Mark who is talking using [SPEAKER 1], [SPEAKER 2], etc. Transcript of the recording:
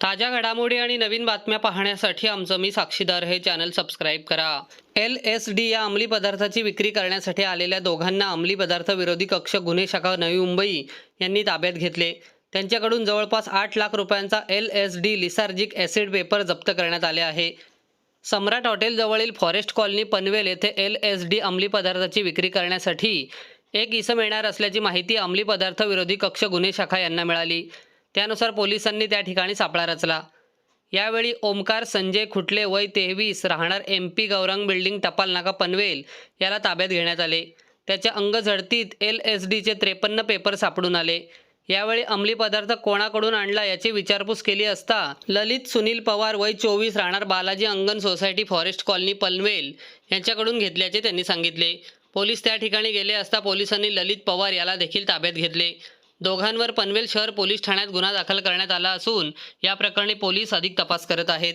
[SPEAKER 1] ताज्या घडामोडी आणि नवीन बातम्या पाहण्यासाठी आमचं मी साक्षीदार हे चॅनल सबस्क्राईब करा. एल एस डी या अंमली पदार्थाची विक्री करण्यासाठी आलेल्या दोघांना अंमली पदार्थ विरोधी कक्ष गुन्हे शाखा नवी मुंबई यांनी ताब्यात घेतले. त्यांच्याकडून जवळपास आठ लाख रुपयांचा L S D lysergic acid paper जप्त करण्यात आले आहे. सम्राट हॉटेलजवळील फॉरेस्ट कॉलनी पनवेल येथे एल एस डी अंमली पदार्थाची विक्री करण्यासाठी एक इसम येणार असल्याची माहिती अंमली पदार्थ विरोधी कक्ष गुन्हे शाखा यांना मिळाली. त्यानुसार पोलिसांनी त्या ठिकाणी सापळा रचला. यावेळी ओमकार संजय खुटले वय तेवीस राहणार एम पी गौरंग बिल्डिंग टपाल नाका पनवेल याला ताब्यात घेण्यात आले. त्याच्या अंगझडतीत एल एस डीचे त्रेपन्न पेपर सापडून आले. यावेळी अंमली पदार्थ कोणाकडून आणला याची विचारपूस केली असता ललित सुनील पवार वय चोवीस राहणार बालाजी अंगण सोसायटी फॉरेस्ट कॉलनी पनवेल यांच्याकडून घेतल्याचे त्यांनी सांगितले. पोलीस त्या ठिकाणी गेले असता पोलिसांनी ललित पवार याला देखील ताब्यात घेतले. दोघांवर पनवेल शहर पोलीस ठाण्यात गुन्हा दाखल करण्यात आला असून या प्रकरणी पोलीस अधिक तपास करत आहेत.